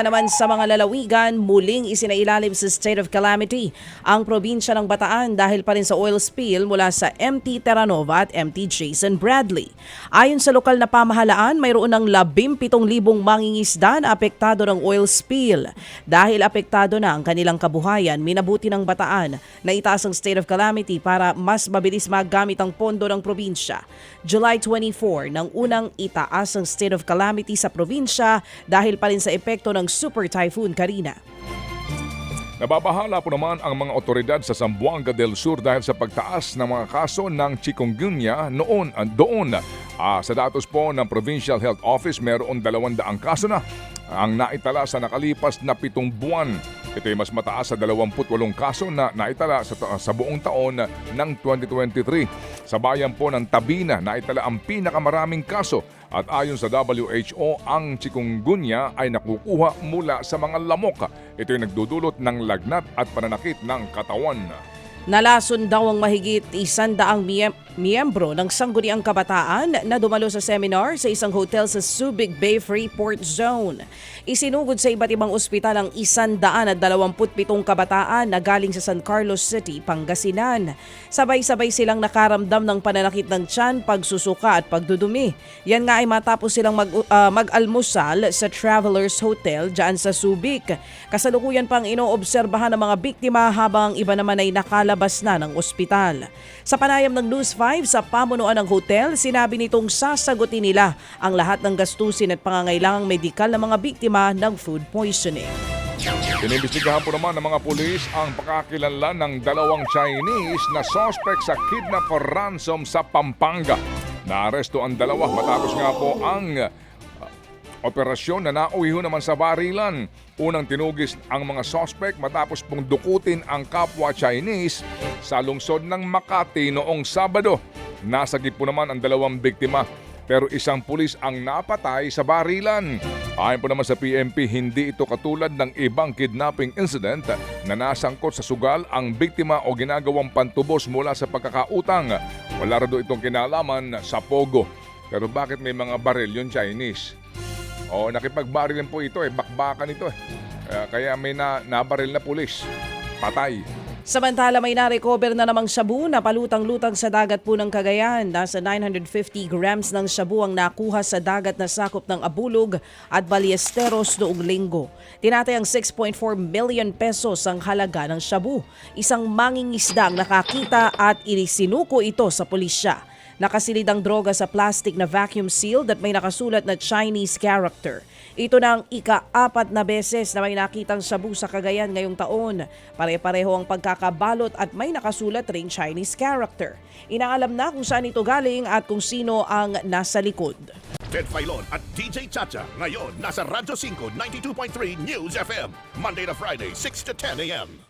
naman sa mga lalawigan, muling isinailalim sa state of calamity ang probinsya ng Bataan dahil pa rin sa oil spill mula sa MT Terranova at MT Jason Bradley. Ayon sa lokal na pamahalaan, mayroon ng 17,000 mangingisda na apektado ng oil spill. Dahil apektado na ang kanilang kabuhayan, minabuti ng Bataan na itaas ang state of calamity para mas mabilis magamit ang pondo ng probinsya. July 24 nang unang itaas ang state of calamity sa probinsya dahil pa rin sa epekto ng Super Typhoon Karina. Nababahala po naman ang mga otoridad sa Zamboanga del Sur dahil sa pagtaas ng mga kaso ng chikungunya noon ah, doon. Ah, sa datos po ng Provincial Health Office, mayroon 200 kaso na ang naitala sa nakalipas na pitong buwan. Ito ay mas mataas sa 28 kaso na naitala sa, sa buong taon ng 2023. Sa bayan po ng Tabina, naitala ang pinakamaraming kaso at ayon sa WHO, ang chikungunya ay nakukuha mula sa mga lamok. Ito ay nagdudulot ng lagnat at pananakit ng katawan. Nalason daw ang mahigit isandaang miyembro ng Sangguniang Kabataan na dumalo sa seminar sa isang hotel sa Subic Bay Freeport Zone. Isinugod sa iba't ibang ospital ang isandaan at dalawamputpitong kabataan na galing sa San Carlos City, Pangasinan. Sabay-sabay silang nakaramdam ng pananakit ng tiyan, pagsusuka at pagdudumi. Yan nga ay matapos silang mag, ah, mag-almusal sa Travelers Hotel dyan sa Subic. Kasalukuyan pang inoobserbahan ng mga biktima habang ang iba naman ay nakalabas na ng ospital. Sa panayam ng News 5 sa pamunuan ng hotel, sinabi nitong sasagutin nila ang lahat ng gastusin at pangangailangang medikal ng mga biktima ng food poisoning. Inimbestigahan po naman ng mga pulis ang pakakilanlan ng dalawang Chinese na suspect sa kidnap or ransom sa Pampanga. Naaresto ang dalawa matapos nga po ang operasyon na nauwi ho naman sa barilan. Unang tinugis ang mga suspect matapos pong dukutin ang kapwa Chinese sa lungsod ng Makati noong Sabado. Nasagip po naman ang dalawang biktima pero isang pulis ang napatay sa barilan. Ayon po naman sa PMP, hindi ito katulad ng ibang kidnapping incident na nasangkot sa sugal ang biktima o ginagawang pantubos mula sa pagkakautang. Wala rin itong kinalaman sa Pogo. Pero bakit may mga baril yung Chinese? O nakipagbaril po ito eh, bakbakan ito eh. Kaya- Kaya may na, nabaril na pulis. Patay. Samantala may na-recover na namang shabu na palutang-lutang sa dagat po ng Cagayan. Nasa 950 grams ng shabu ang nakuha sa dagat na sakop ng Abulog at Ballesteros noong linggo. Tinatay ang 6.4 million pesos ang halaga ng shabu. Isang mangingisda ang nakakita at inisinuko ito sa pulisya. Nakasilid ang droga sa plastic na vacuum sealed at may nakasulat na Chinese character. Ito na ang ika-apat na beses na may nakitang shabu sa Cagayan ngayong taon. Pare-pareho ang pagkakabalot at may nakasulat ring Chinese character. Inaalam na kung saan ito galing at kung sino ang nasa likod. Ted Filon at DJ Chacha. Ngayon, nasa Radyo 5, 92.3 News FM. Monday to Friday, 6 to 10 a.m.